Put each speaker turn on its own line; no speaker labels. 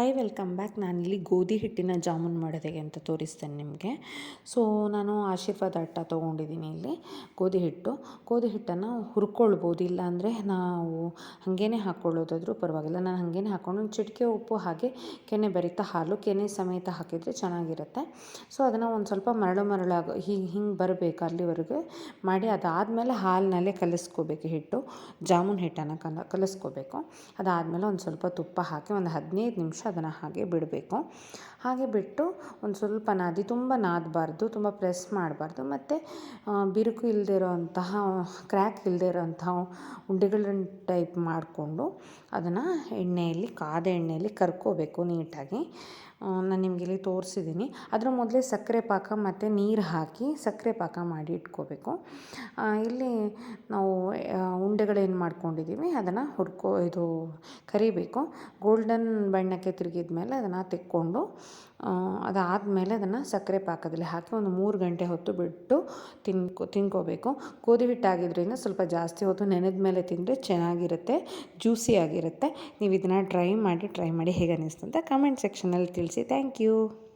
Hi welcome back ನಾನಿಲ್ಲಿ ಗೋಧಿ ಹಿಟ್ಟಿನ ಜಾಮೂನ್ ಮಾಡೋದು ಹೇಗೆ ಅಂತ ತೋರಿಸ್ತೇನೆ ನಿಮಗೆ. ಸೊ ನಾನು ಆಶೀರ್ವಾದ ಅಟ್ಟ ತೊಗೊಂಡಿದ್ದೀನಿ ಇಲ್ಲಿ ಗೋಧಿ ಹಿಟ್ಟು. ಗೋಧಿ ಹಿಟ್ಟನ್ನು ಹುರ್ಕೊಳ್ಬೋದು, ಇಲ್ಲಾಂದರೆ ನಾವು ಹಾಗೇನೆ ಹಾಕ್ಕೊಳ್ಳೋದಾದರೂ ಪರವಾಗಿಲ್ಲ. ನಾನು ಹಾಗೇನೆ ಹಾಕ್ಕೊಂಡು ಒಂದು ಚಿಟಿಕೆ ಉಪ್ಪು ಹಾಗೆ ಕೆನೆ ಬರಿತಾ ಹಾಲು, ಕೆನೆ ಸಮೇತ ಹಾಕಿದರೆ ಚೆನ್ನಾಗಿರುತ್ತೆ. ಸೊ ಅದನ್ನು ಒಂದು ಸ್ವಲ್ಪ ಮರಳು ಮರಳಾಗ ಹೀಗೆ ಹಿಂಗೆ ಬರಬೇಕು ಅಲ್ಲಿವರೆಗೆ. ಮಾಡಿ ಅದಾದಮೇಲೆ ಹಾಲಿನಲ್ಲೇ ಕಲಿಸ್ಕೋಬೇಕು ಹಿಟ್ಟು. ಜಾಮೂನ್ ಹಿಟ್ಟನ್ನು ಕಲ, ಕಲಿಸ್ಕೋಬೇಕು. ಅದಾದಮೇಲೆ ಒಂದು ಸ್ವಲ್ಪ ತುಪ್ಪ ಹಾಕಿ ಒಂದು ಹದಿನೈದು ನಿಮಿಷ ಅದನ್ನು ಹಾಗೆ ಬಿಡಬೇಕು. ಹಾಗೆ ಬಿಟ್ಟು ಒಂದು ಸ್ವಲ್ಪ ನಾದಿ ತುಂಬ ನಾದಬಾರ್ದು, ತುಂಬ ಪ್ರೆಸ್ ಮಾಡಬಾರ್ದು. ಮತ್ತು ಬಿರುಕು ಇಲ್ಲದೆ ಇರೋಂತಹ, ಕ್ರ್ಯಾಕ್ ಇಲ್ಲದೆ ಇರೋಂತಹ ಉಂಡೆಗಳನ್ನ ಟೈಪ್ ಮಾಡಿಕೊಂಡು ಅದನ್ನು ಎಣ್ಣೆಯಲ್ಲಿ, ಕಾದ ಎಣ್ಣೆಯಲ್ಲಿ ಕರ್ಕೋಬೇಕು ನೀಟಾಗಿ. ನಾನು ನಿಮಗೆ ಇಲ್ಲಿ ತೋರಿಸಿದ್ದೀನಿ ಅದರ ಮೊದಲೇ ಸಕ್ಕರೆ ಪಾಕ ಮತ್ತು ನೀರು ಹಾಕಿ ಸಕ್ಕರೆ ಪಾಕ ಮಾಡಿ ಇಟ್ಕೋಬೇಕು. ಇಲ್ಲಿ ನಾವು ಉಂಡೆಗಳೇನು ಮಾಡ್ಕೊಂಡಿದ್ದೀವಿ ಅದನ್ನು ಹುರ್ಕೋ, ಇದು ಕರಿಬೇಕು. ಗೋಲ್ಡನ್ ಬಣ್ಣಕ್ಕೆ ತಿರುಗಿದ ಮೇಲೆ ಅದನ್ನು ತೆಕ್ಕೊಂಡು ಅದಾದಮೇಲೆ ಅದನ್ನು ಸಕ್ಕರೆ ಪಾಕದಲ್ಲಿ ಹಾಕಿ ಒಂದು ಮೂರು ಗಂಟೆ ಹೊತ್ತು ಬಿಟ್ಟು ತಿನ್ಕೊ, ತಿನ್ಕೋಬೇಕು. ಗೋಧಿ ಹಿಟ್ಟಾಗಿದ್ದರಿಂದ ಸ್ವಲ್ಪ ಜಾಸ್ತಿ ಹೊತ್ತು ನೆನೆದ ಮೇಲೆ ತಿಂದರೆ ಚೆನ್ನಾಗಿರುತ್ತೆ ಜ್ಯೂಸಿಯಾಗಿರುತ್ತೆ ನೀವು ಇದನ್ನು ಟ್ರೈ ಮಾಡಿ ಟ್ರೈ ಮಾಡಿ ಹೇಗೆ ಅನ್ನಿಸ್ತು ಅಂತ ಕಮೆಂಟ್ ಸೆಕ್ಷನಲ್ಲಿ ತಿಳಿಸಿ. Thank you